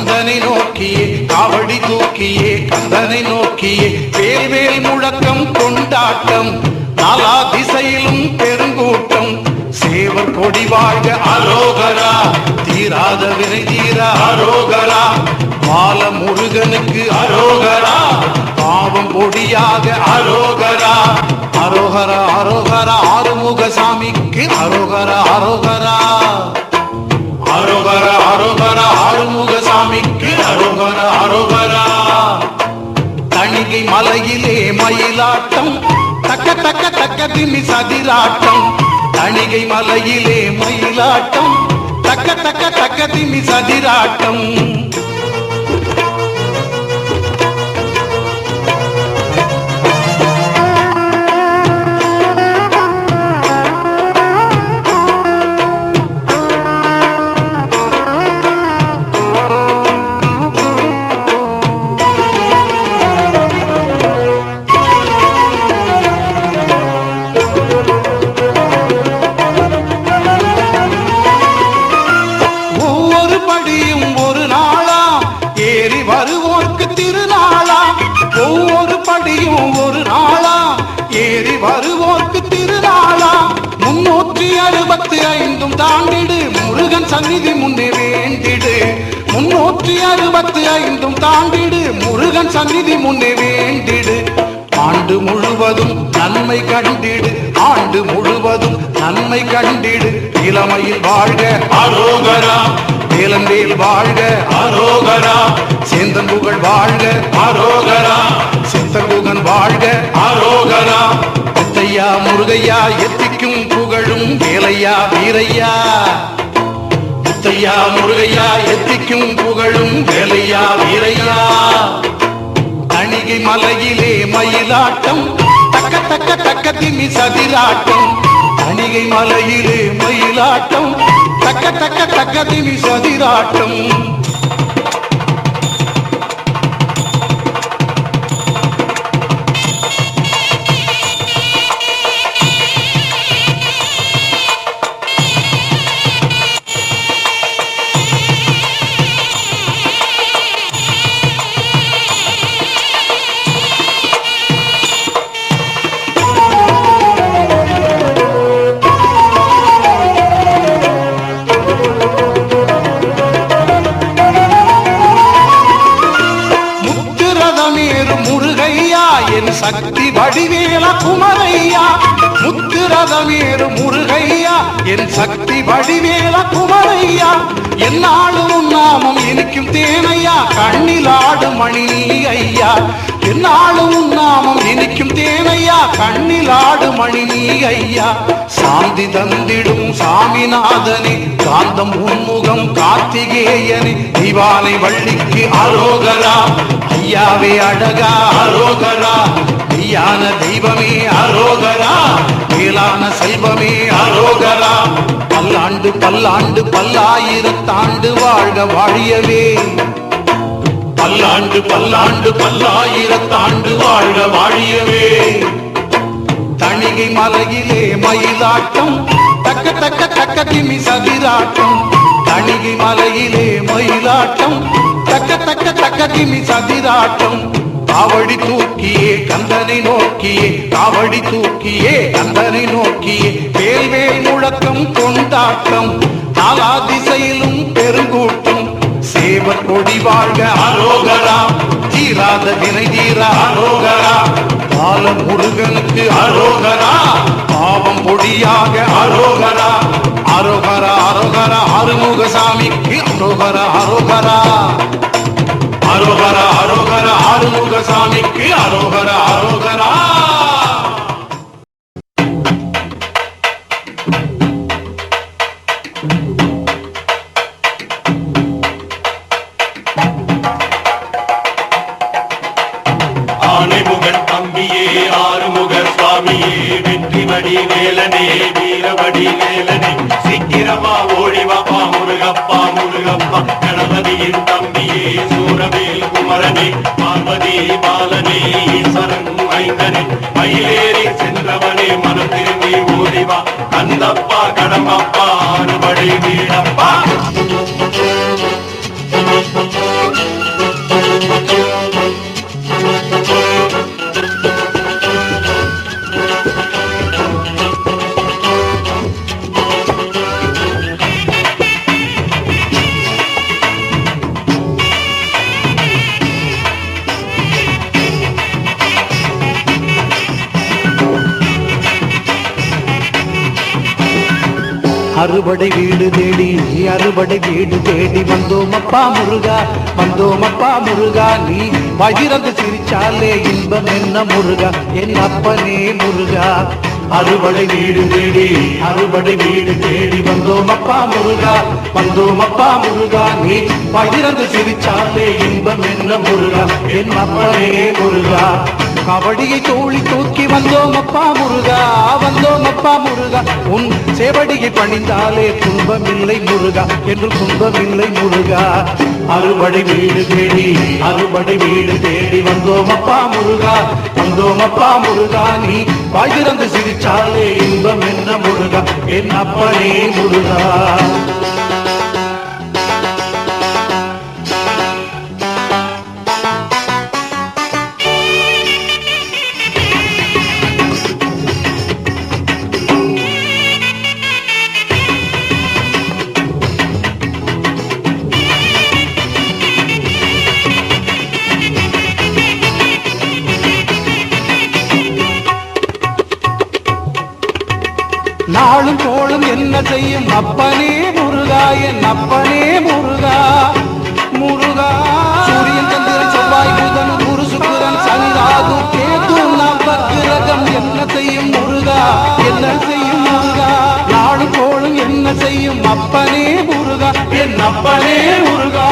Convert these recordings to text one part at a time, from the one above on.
கந்தனை நோக்கியே காவடி தூக்கியே கந்தனை நோக்கியே பேர்வேல் முழக்கம் கொண்டாட்டம் நாலா திசையிலும் பெருங்கூட்டம் சேவர் கொடி வாழ்க அரோகரா தீராத வினை தீர அரோகரா பால முருகனுக்கு அரோகரா பாவம் பொடியாக அரோகரா அரோகரா அரோகரா ஆறுமுக சாமிக்கு அரோகரா அரோகரா. அரோகரா அரோகரா ஆறுமுக சாமிக்கு அரோகரா அரோகரா தணிகை மலையிலே மயிலாட்டம் தக்க தக்க தக்க திமி சதிராட்டம். தணிகை மலையிலே மயிலாட்டம் தக்க தக்க தக்க திமி சதிராட்டம். வருவோர்க்கு திருநாளா? முன்னூற்றி அறுபத்தி ஐந்தும் தாண்டிடு. முருகன் சந்நிதி முன்னே வேண்டிடு. முன்னூற்றி அறுபத்தி ஐந்தும் தாண்டிடு. முருகன் சந்நிதி முன்னே வேண்டிடு. ஆண்டு முழுவதும் நன்மை கண்டிடு. ஆண்டு முழுவதும் நன்மை கண்டிடு. இளமையில் வாழ்க அரோகரா. வேலந்தேல் வாழ்க அரோகரா. சேந்தன் புகழ் வாழ்க அரோகரா. சித்தகுகன் வாழ்க. அரோகரா முத்தையா முருகையா எத்திக்கும் புகழும் வேலையா வீரையா. முத்தையா முருகையா எத்திக்கும் புகழும் வேலையா வீரையா. தணிகை மலையிலே மயிலாட்டம் தக்க தக்க தக்க திமி சதிராட்டம். தணிகை மலையிலே மயிலாட்டம் தக்க தக்க தக்க திமி சதிராட்டம். குமரையா முத்துரதமேறு முருகையா என் சக்தி வடிவேல குமரையா. என்னாலும் உன் நாமம் இனிக்கும் தேனையா கண்ணிலாடு மணி ஐயா என்னாலும் உன் நாமம் இனிக்கும் தேனையா கண்ணிலாடு மணி நீ ஐயா சாந்தி தந்திடும் சாமிநாதனே காந்தம் உன்முகம் கார்த்திகேயனே திவானை வள்ளிக்கு அரோகரா. ஐயாவே அழகா அரோகரா. மெய்யான தெய்வமே அரோகரா. மேலான செல்வமே அரோகரா. பல்லாண்டு பல்லாண்டு பல்லாயிரத்தாண்டு வாழ்க வாழியவே. பல்லாண்டு பல்லாண்டு பல்லாயிரத்தாண்டு வாழ்க வாழியவே. தணிகை மலையிலே மயிலாட்டம் தக்க தக்க தக்க கிமி சதிராட்டம். தணிகை மலையிலே மயிலாட்டம் தக்க தக்க தக்க கிமி சதிராட்டம். காவடி தூக்கியே கந்தனை நோக்கியே காவடி தூக்கியே கந்தனை நோக்கியே. வேல்வேல் முழக்கம் கொண்டாட்டம் நாலா திசையிலும் பெருங்கூட்டம். சேவர் கொடி வாழ்க அரோகரா தீராத வினை தீர அரோகரா. பால முருகனுக்கு அரோகரா பாவம் பொடியாக அரோகரா. அரோகரா அரோகரா அருமுகசாமிக்கு அரோகரா அரோகரா. அரோகரா அரோகரா ஆறுமுக சாமிக்கு அரோகரா அரோகரா. வேலனே வீரவடி வேலனே சீக்கிரமா ஓடிவாப்பா முருகப்பா முருகப்பா. கணபதியின் தம்பியே சூரவேல் குமரனே. பார்வதி பாலனே ஈஸ்வரன் ஐந்தனே மயிலேறி சென்றவனே மனம் திரும்பி ஓடிவா. கந்தப்பா கடம்பப்பா அறுபடை வீடப்பா. அறுபடை வீடு தேடி அறுபடை வீடு தேடி வந்தோம் அப்பா முருகா வந்தோம் அப்பா முருகா நீ பகிரந்து சிரிச்சாலே இன்பம் என்ன முருகா? என் அப்பனே முருகா. அறுபடை வீடு தேடி அறுபடை வீடு தேடி வந்தோம் அப்பா முருகா வந்தோம் அப்பா முருகா நீ பகிரந்து சிரிச்சாலே இன்பம் என்ன முருகா? என் அப்பனே முருகா. கபடியை தோழி தூக்கி வந்தோம் அப்பா முருகா வந்தோம் அப்பா முருகா. உன் சேவடியை பணிந்தாலே துன்பமில்லை முருகா என்று துன்பமில்லை முருகா. அறுபடை வீடு தேடி அறுபடை வீடு தேடி வந்தோம் அப்பா முருகா வந்தோம் அப்பா முருகா. நீ வாய்திறந்து சிரிச்சாலே இன்பம் என்ன முருகா என் அப்பனே முருகா. நாளும் தோளும் என்ன செய்யும்? அப்பனே முருகா என் அப்பனே முருகா. முருகா. சூரியன் சந்திரன் செவ்வாய் புதன் குரு சுக்கரன் சனி ராகு கேது நவக்கிரகம் என்ன செய்யும் முருகா? என்ன செய்யும் முருகா? நாளும் தோளும் என்ன செய்யும்? அப்பனே முருகா. என் அப்பனே முருகா.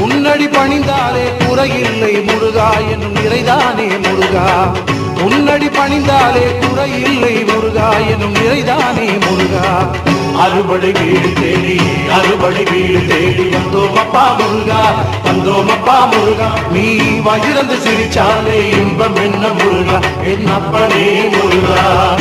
உன்னடி பணிந்தாலே குறையில்லை முருகா. என்னும் நிறைதானே முருகா. உன்னடி பணிந்தாலே குறையில்லை முருகா. எனும் நிறைதானே முருகா. அறுபடை வீடு தேடி அறுபடை வீடு தேடி வந்தோம் அப்பா முருகா. வந்தோம் அப்பா முருகா. நீ வயிறந்து சிரிச்சாலே இன்பம் என்ன முருகா? என் அப்பனே முருகா.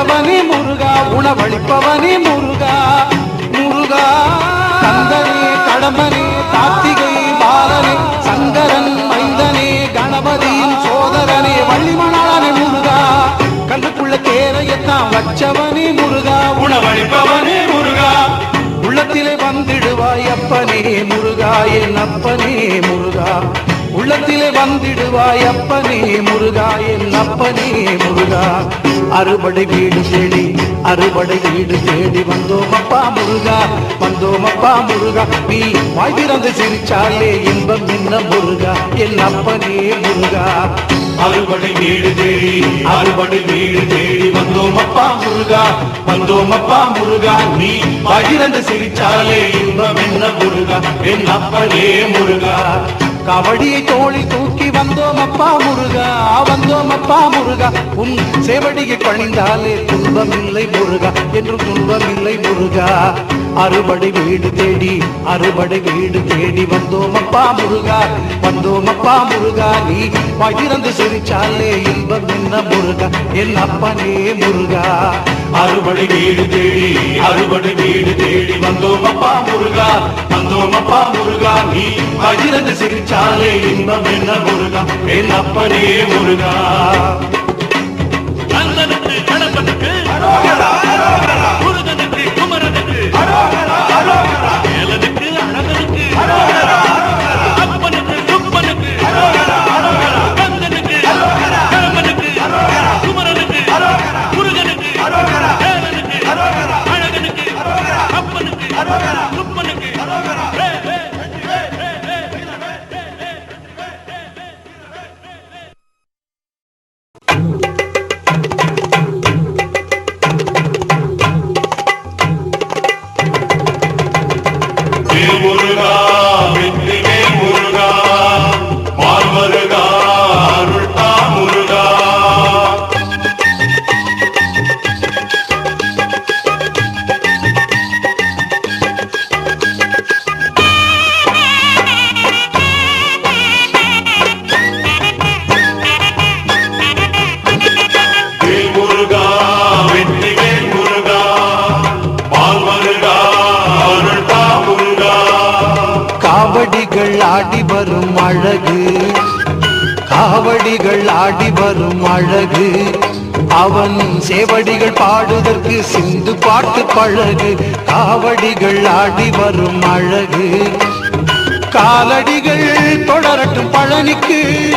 தேரையத்தான் முருகா உணவளிப்பவனே முருகா. முருகா கந்தனே கடம்பனே கார்த்திகை பாலனே சங்கரன் மைந்தனே கணபதியின் சோதரனே வள்ளிமணாளனே முருகா. கண்ணுக்குள்ள தேரையத்தான் வச்சவனே முருகா உணவளிப்பவனே முருகா. உள்ளத்திலே வந்திடுவாய் அப்பனே முருகா என் அப்பனே முருகா. உள்ளத்திலே வந்திடுவாய் அப்பனே முருகா என் அப்பனே முருகா. அறுபடை வீடு தேடி அறுபடை வீடு தேடி வந்தோம் அப்பா முருகா வந்தோம் அப்பா முருகா. நீ வாய் திறந்து சிரிச்சாலே இன்பம் என்ன முருகா? என் அப்பனே முருகா. அறுபடை வீடு தேடி அறுபடை வீடு தேடி வந்தோம் அப்பா முருகா. வந்தோம் அப்பா முருகா. நீ பகிரந்து சிரிச்சாலே இன்பம் என்ன முருகா? என் அப்பனே முருகா. கபடியை தோழி தூக்கி வந்தோம் அப்பா முருகா வந்தோம் அப்பா முருகா. உன் சேவடியை பணிந்தாலே துன்பம் இல்லை முருகா என்று துன்பம் இல்லை முருகா. அறுபடை வீடு தேடி அறுபடை வீடு தேடி வந்தோம் அப்பா முருகா. வந்தோம் அப்பா முருகா நீ பகிர்ந்து சிரிச்சாலே இன்பம் என்ன முருகா? என் அப்பனே முருகா. அறுபடை வீடு தேடி அறுபடை வீடு தேடி வந்தோம் அப்பா முருகா. வந்தோம் அப்பா முருகா நீ பகிரந்து சிரிச்சாலே இன்பம் என்ன முருகா? என் அப்பனே முருகா. கந்தனுக்கு கணப்பனுக்கு You. உன் சேவடிகள் பாடுதற்கு சிந்து பாட்டு பழகு. காவடிகள் ஆடி வரும் அழகு. காலடிகள் தொடரட்டும் பழனிக்கு.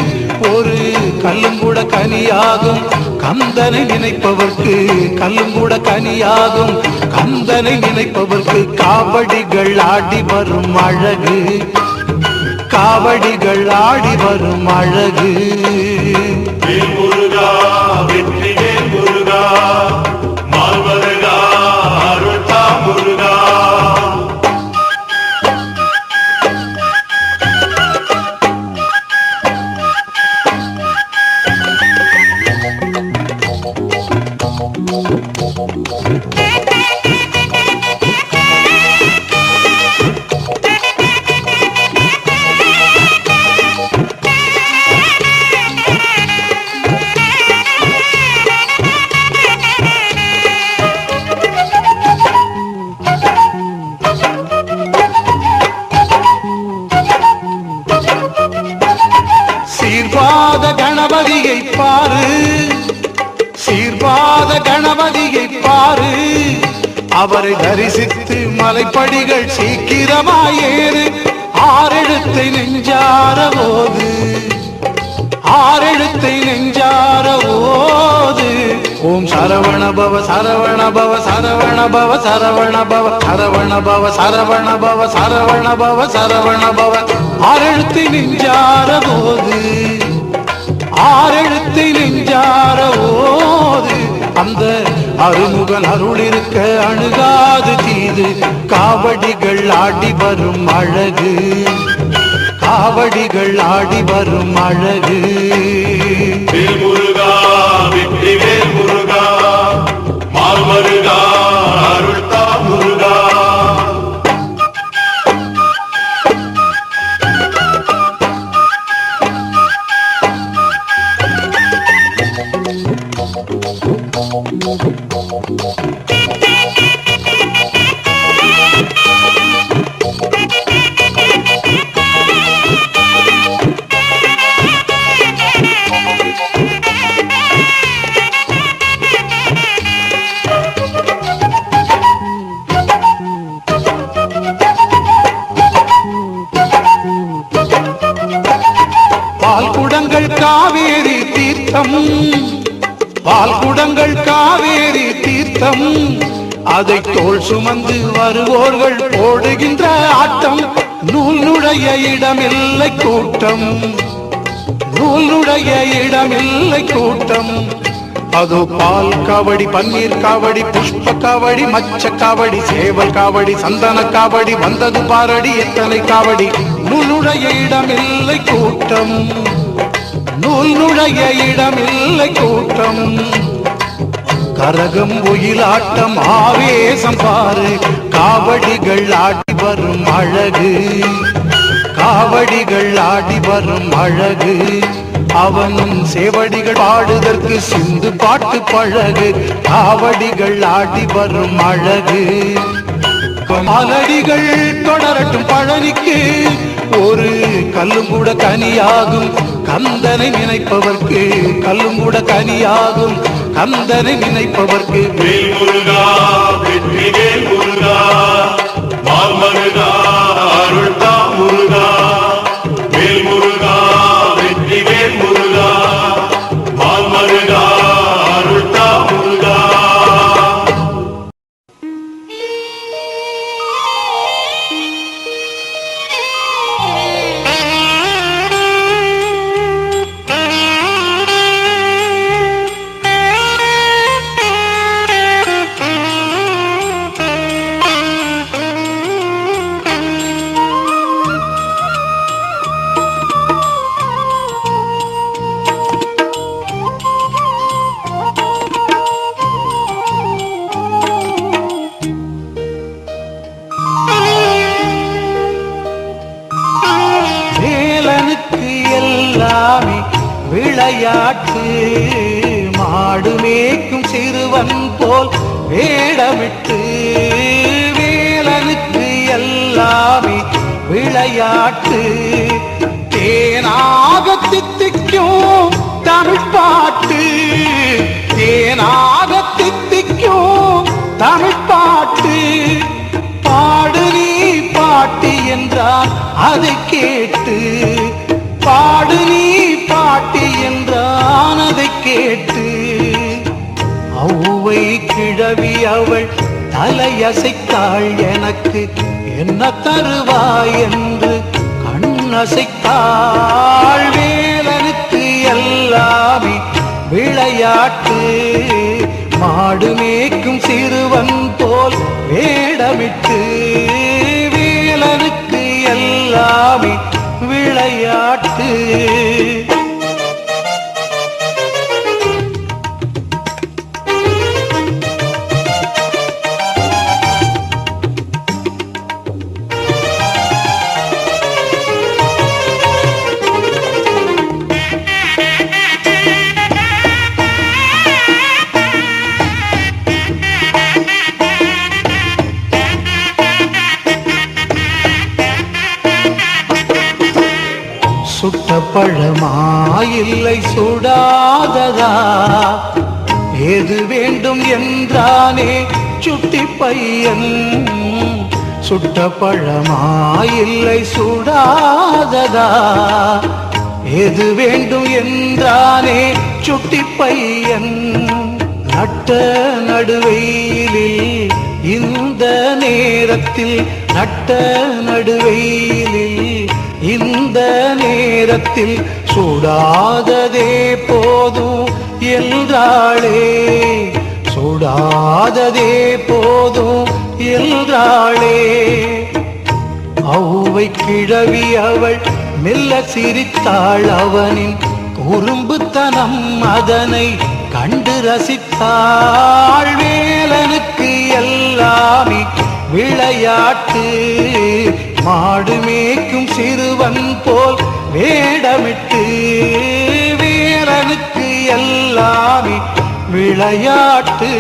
ஒரு கல்லும் கூட கனியாகும். கந்தனை நினைப்பவர்க்கு கல்லும் கூட கனியாகும். கந்தனை நினைப்பவர்க்கு காவடிகள் ஆடி வரும் அழகு. காவடிகள் ஆடி வரும் அழகு. God. தரிசித்து மலைப்படிகள் சீக்கிரமாயேறு ஆறெழுத்தை நெஞ்சார போது ஆறெழுத்தை நெஞ்சார போது ஓம் சரவண பவ சரவண பவ சரவண பவ சரவண பவ சரவண பவ சரவண பவ சரவண பவ சரவண பவ. ஆறெழுத்தை நெஞ்சார போது ஆறெழுத்தை நெஞ்சார போது அந்த அருமுகன் அருள் இருக்க அணுகாது தீது. காவடிகள் ஆடி வரும் அழகு. காவடிகள் ஆடி வரும் அழகு. தீர்த்தம் பால் குடங்கள் காவேரி தீர்த்தம். அதை தோல் சுமந்து வருவோர்கள் போடுகின்ற ஆட்டம். நூல் நுழைய இடமில்லை கூட்டம். நூல் நுழைய இடமில்லை கூட்டம். அதோ பால் காவடி பன்னீர் காவடி புஷ்ப காவடி மச்ச காவடி சேவல் காவடி சந்தன காவடி வந்தது பாரடி எத்தனை காவடி. நூல் நுழைய இடமில்லை கூட்டம். நூல் நுழைய இடமில்லை கூட்டம் கரகம் ஒயிலாட்டம் ஆவேசம் பாரு. காவடிகள் ஆடி வரும் அழகு. காவடிகள் ஆடி வரும் அழகு. அவனும் சேவடிகள் பாடுதற்கு சிந்து பாட்டு பழகு. காவடிகள் ஆடி வரும் அழகு. மலடிகள் தொடரட்டும் பழனிக்கு. ஒரு கல்லும் கூட கனியாகும் கந்தனை நினைப்பவர்க்கு கல்லும் கூட கனியாகும். கந்தனை நினைப்பவர்க்கு வேல் முருகா வெற்றி வேல் முருகா மால்மருகா எல்லாமே விளையாட்டு. மாடு மேய்க்கும் சிறுவன் போல் வேடமிட்டு வேலனுக்கு எல்லாமே விளையாட்டு. தேனாக தித்திக்கும் தமிழ் பாட்டு. தேனாக தித்திக்கும் தமிழ் பாட்டு. பாடு நீ பாட்டு என்றால் அதை கேட்டு கேட்டு அவ்வை கிழவி அவள் தலையசைத்தாள் எனக்கு என்ன தருவாய் என்று கண்ணசைத்தாள். வேலனுக்கு எல்லாமே விளையாட்டு மாடு மேய்க்கும் சிறுவன் போல் வேடமிட்டு வேலனுக்கு எல்லாமே விளையாட்டு. இல்லை சுடாததா? எது வேண்டும் என்றானே சுட்டி பையன். சுட்ட பழமாயில்லை சுடாததா? எது வேண்டும் என்றானே சுட்டி பையன். நட்ட நடுவெயிலில் இந்த நேரத்தில் நட்ட நடுவெயிலில் இந்த நேரத்தில் சுடாததே போதும் என்றாளே சுடாததே போதும் என்றாளே ஔவை கிழவி அவள் மெல்ல சிரித்தாள் அவனின் குறும்புத்தனம் அதனை கண்டு ரசித்தாள் வேலனுக்கு எல்லாமே விளையாட்டு. மாடு மேய்க்கும் சிறுவன் போல் வேடமிட்டு வீரனுக்கு எல்லாமே விளையாட்டு.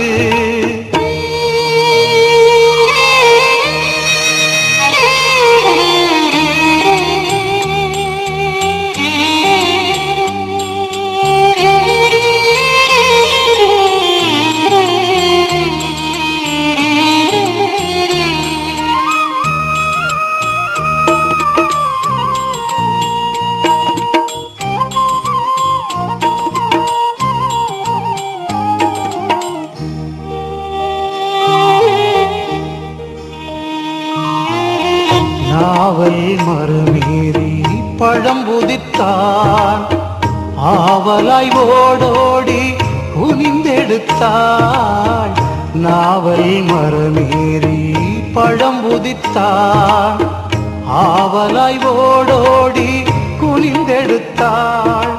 நாவல் மறுமீறி பழம்புதித்தான் ஆவலாய் ஓடோடி குனிந்தெடுத்தாள் நாவல் மறுமீறி பழம்புதித்தான் ஆவலாய் ஓடோடி குனிந்தெடுத்தாள்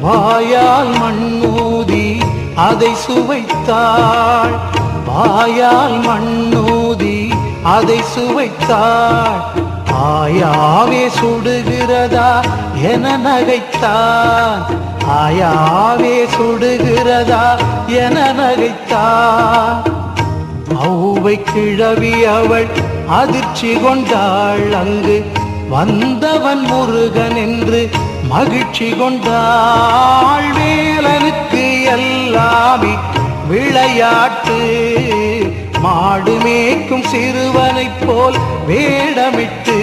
வாயால் மண்ணூதி அதை சுவைத்தாள். வாயால் மண்ணூதி அதை சுவைத்தாள் ஆயாவே சுடுகிறதா என நகைத்தான். ஆயாவே சுடுகிறதா என நகைத்தான். ஔவை கிழவி அவள் அதிர்ச்சி கொண்டாள். அங்கு வந்தவன் முருகன் என்று மகிழ்ச்சி கொண்டாள். வேலனுக்கு எல்லாமே விளையாட்டு. மாடு மேய்க்கும் சிறுவனைப் போல் வேடமிட்டு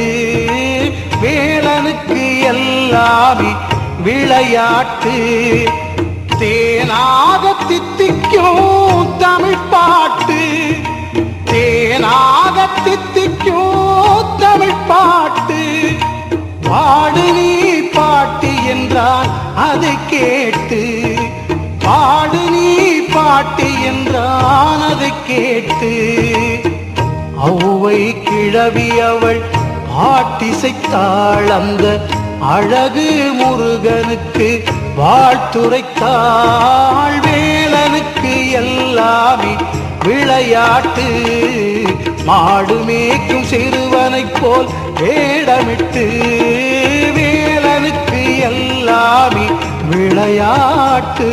வேலனுக்கு எல்லாமே விளையாட்டு. தேனாக தித்திக்கும் தமிழ் பாட்டு. தேனாக தித்திக்கும் தமிழ் பாட்டு. பாடு நீ பாட்டு என்றான் அதை கேட்டு பாட்டு என்றான் அதை கேட்டு அவ்வை கிழவி அவள் பாட்டிசைத்தாள் அந்த அழகு முருகனுக்கு வாழ்த்துரைத்தாள் வேலனுக்கு எல்லாமே விளையாட்டு. மாடு மேய்க்கும் சிறுவனைப் போல் வேடமிட்டு வேலனுக்கு எல்லாமே விளையாட்டு.